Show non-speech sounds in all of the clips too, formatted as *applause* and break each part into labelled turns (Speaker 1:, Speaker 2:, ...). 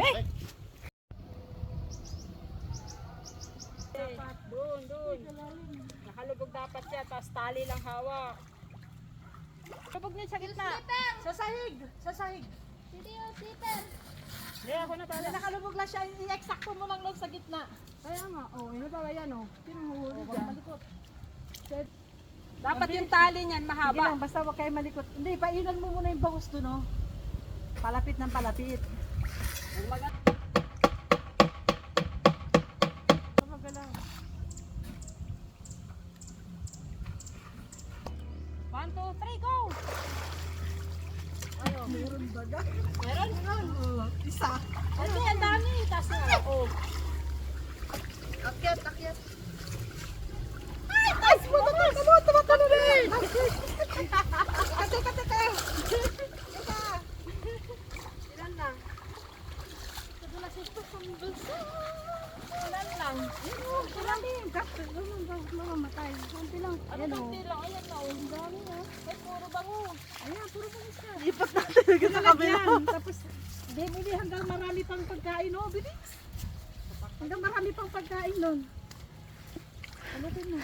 Speaker 1: Eh! Dapat, doon. Nakalubog dapat siya, tapos tali lang hawak. Lubog niya sa gitna. Sa sahig, sa sahig.
Speaker 2: Hindi yung slipper.
Speaker 1: Hindi, ako na pala.
Speaker 3: nakalubog lang siya, i-exacto mo lang lang sa gitna.
Speaker 1: Kaya nga, oh, yun ba yan, oh.
Speaker 3: Pinuhuli
Speaker 1: malikot. Dapat yung tali niyan mahaba.
Speaker 3: lang, basta huwag kayo malikot. Hindi, painan mo muna yung bangus doon, oh. Palapit ng palapit.
Speaker 1: One, two, three, go! Ano?
Speaker 3: Meron baga.
Speaker 1: Meron?
Speaker 3: Oo, isa.
Speaker 1: Hindi, ang dami. Tapos na, oh.
Speaker 3: Akyat, akyat. Ay, guys, mo na tayo. Tama, tama, tama na eh. Kate, kate, kate.
Speaker 1: Ilan lang?
Speaker 2: Ito sa bulsa.
Speaker 1: Ilan lang?
Speaker 3: Marami yung gas. Mamamatay. Konti lang.
Speaker 1: Ano
Speaker 3: Ayan,
Speaker 1: ba?
Speaker 3: oh.
Speaker 1: Hindi lang. Ayan na, oh. Ang oh. Puro bango.
Speaker 3: Ayan, puro bangus ka. Ipat natin agad sa kabila. Tapos, bili hanggang marami pang pagkain, oh. Bilis. Hanggang marami pang pagkain nun. Alutin mo.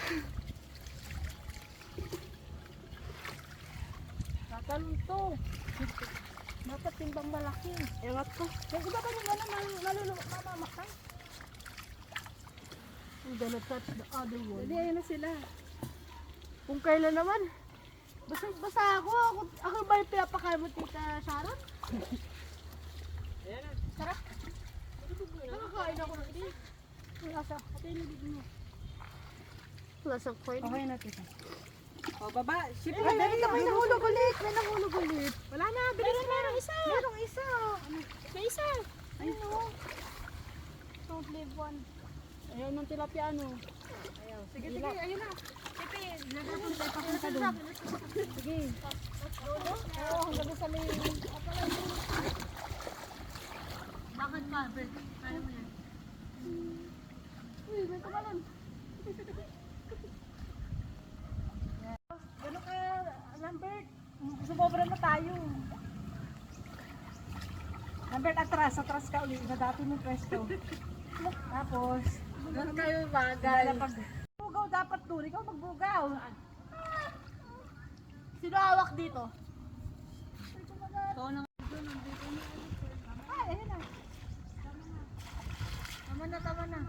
Speaker 1: Tatalon to.
Speaker 3: Dapat timbang malaki.
Speaker 1: Ewan ko.
Speaker 3: Yung iba ba yung ano, malulunok, mamamatay?
Speaker 1: I'm gonna touch the other one.
Speaker 3: Hindi, ayun na sila.
Speaker 1: Kung kailan naman.
Speaker 3: Basta, basta ako, ako, ako ba yung pinapakain mo, Tita Sharon?
Speaker 1: Ayan na.
Speaker 3: Sarap.
Speaker 1: Nakakain ako ng hindi.
Speaker 3: Lasa. Ito yung nagiging mo.
Speaker 1: Lasang coin.
Speaker 3: Okay na, Tita. O, baba. Siyempre, eh, dali ka, may nahulog ulit. May nahulog ulit. Wala na, bilis
Speaker 1: Meron, meron isa.
Speaker 3: Merong isa.
Speaker 1: May isa.
Speaker 3: Ayun o. Don't leave one.
Speaker 1: Ayaw ng tilapia, ano.
Speaker 3: Ayaw. Sige, sige, ayun na. Sige, tayo papunta doon. Sige. Oo, hanggang sa may... Bakit pa, Bert? Kaya mo yan. Uy, may tumalon. Gano'n ka, Lambert? Sumobra na tayo. Atras. Atras ka ulit. Nadati mo presto. *laughs* Tapos,
Speaker 1: Doon kayo
Speaker 3: Gala pag... Bugaw dapat doon. Ikaw magbugaw.
Speaker 1: Sino hawak dito?
Speaker 3: Ikaw na Ay, ayun na. Tama na, tama na.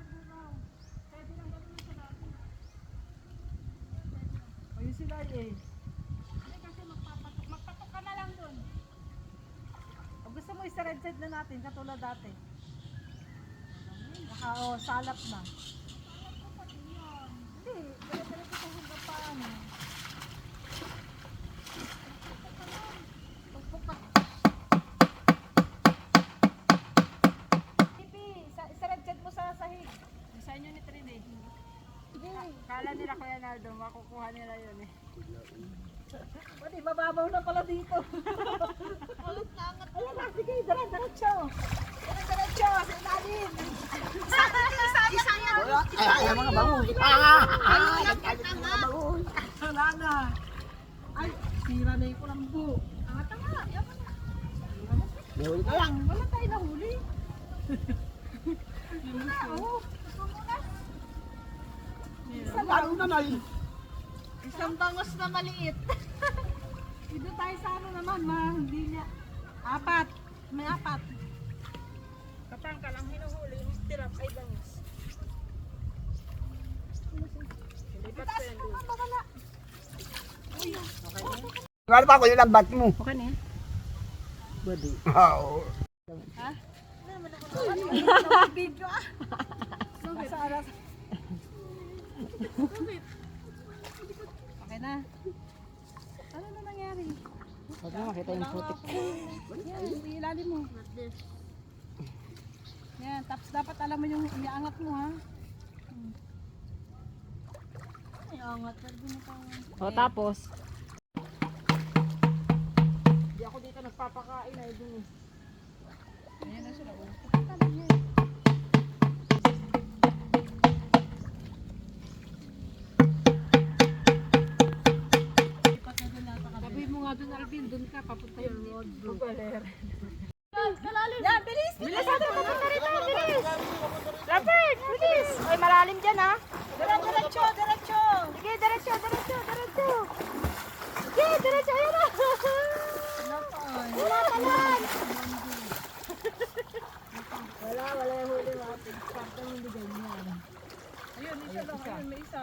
Speaker 3: Ayun sila eh. kasi magpapatok. Magpatok ka na lang doon. Pag side na natin, katulad dati. Naka, oh, salap na. Hindi, sa hanggang paano. Pipi, sa,
Speaker 1: ni Trinay.
Speaker 3: Sige.
Speaker 1: Kala nila Kuya Naldo, makukuha nila yun eh.
Speaker 3: Pati mababaw na pala dito. Ayan na, sige, dara-diretso. Dara-diretso, sa ilalim.
Speaker 4: Ay, ay, mga bangus. Ah! Ay, mga bangus.
Speaker 3: Wala na. Ay, sira na yung kulambo. Ah, tama, yaman na.
Speaker 4: May huli ka lang.
Speaker 3: Wala tayo nahuli. Yun na, oh. Isa lang.
Speaker 4: Lalo naman.
Speaker 3: Isang bangos na maliit. *laughs* Dito tayo sa ano naman, ma, hindi niya. Apat. May apat.
Speaker 1: Katangka lang hinuhuli, yung tirap ay bangus. Lipat ko yan doon.
Speaker 3: Bakala.
Speaker 4: Ano pa ako yung lambat mo?
Speaker 3: Okay na yan.
Speaker 4: Badi. Oo. *laughs*
Speaker 3: Video ah. Nasa aras. Na. Ano na nangyari?
Speaker 4: Huwag mo makita yung putik.
Speaker 3: Yan, ilalim mo. Yan, tapos dapat alam mo yung iaangat mo ha. Iangat, pwede mo pang...
Speaker 1: O tapos? Hindi ako dito nagpapakain ay doon.
Speaker 3: Ayan na sila. oh. Tabi niya. Doon Alvin, doon ka papunta yung road.
Speaker 1: Bugaler. Malalim.
Speaker 3: Yan, bilis! Bilis! Bilis! Papunta rito! Bilis! Lapit! Bilis! Ay, malalim dyan ha.
Speaker 1: Diretso, diretso!
Speaker 3: Sige, diretso, diretso, diretso! Sige, diretso! Ayan na! Wala pa lang! Wala, wala yung huli. Pagkang hindi ganyan.
Speaker 1: Ayun, isa lang. Ayun, may isa.